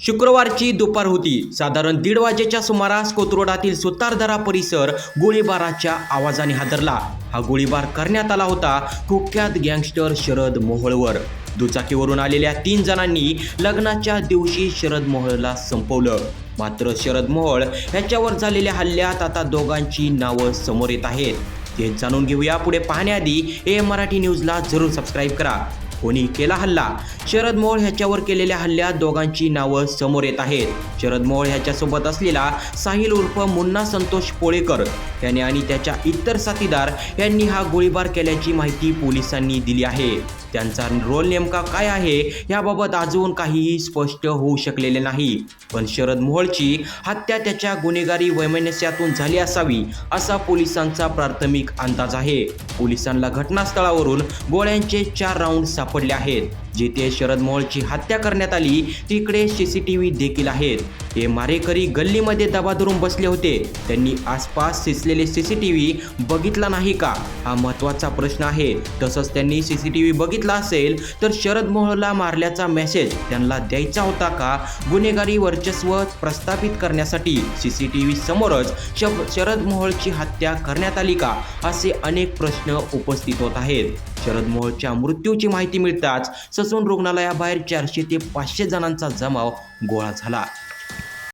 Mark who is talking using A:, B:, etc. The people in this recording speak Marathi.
A: शुक्रवारची दुपार होती. साधारण दीड वाजेच्या सुमारास कोथरोडातील सुतारदरा परिसर गोळीबाराच्या आवाजाने हादरला. हा गोळीबार करण्यात आला होता कुख्यात गँगस्टर शरद मोहोळवर. दुचाकीवरून आलेल्या तीन जणांनी लग्नाच्या दिवशी शरद मोहोळला संपवलं. मात्र शरद मोहोळ ह्याच्यावर झालेल्या हल्ल्यात आता दोघांची नावं समोर येत आहेत. ते जाणून घेऊया. पुढे पाहण्याआधी ए मराठी न्यूजला जरूर सबस्क्राईब करा. कोणी केला हल्ला. शरद मोहोळ ह्याच्यावर केलेल्या हल्ल्यात दोघांची नावं समोर येत आहेत. शरद मोहोळ ह्याच्यासोबत असलेला साहिल उर्फ मुन्ना संतोष पोळेकर याने आणि त्याच्या इतर साथीदार यांनी हा गोळीबार केल्याची माहिती पोलिसांनी दिली आहे. त्यांचा रोल नेमका काय आहे याबाबत अजून काहीही स्पष्ट होऊ शकलेले नाही. पण शरद मोहोळची हत्या त्याच्या गुन्हेगारी वैमनस्यातून झाली असावी असा पोलिसांचा प्राथमिक अंदाज आहे. पोलिसांना घटनास्थळावरून गोळ्यांचे चार राऊंड सापडले आहेत. जिथे शरद मोहोळची हत्या करण्यात आली तिकडे सीसीटीव्ही देखील आहेत. हे मारेकरी गल्लीमध्ये दबा धरून बसले होते. त्यांनी आसपास सिसलेले सीसीटीव्ही बघितला नाही का? हा महत्त्वाचा प्रश्न आहे. तसंच त्यांनी सीसीटीव्ही बघितला असेल तर शरद मोहला मारल्याचा मेसेज त्यांना द्यायचा होता का? गुन्हेगारी वर्चस्व प्रस्थापित करण्यासाठी सीसीटीव्ही समोरच शरद मोहोळची हत्या करण्यात आली का? असे अनेक प्रश्न उपस्थित होत आहेत. शरद मोहोळच्या मृत्यूची माहिती मिळताच ससून रुग्णालयाबाहेर चारशे ते पाचशे जणांचा जमाव गोळा झाला.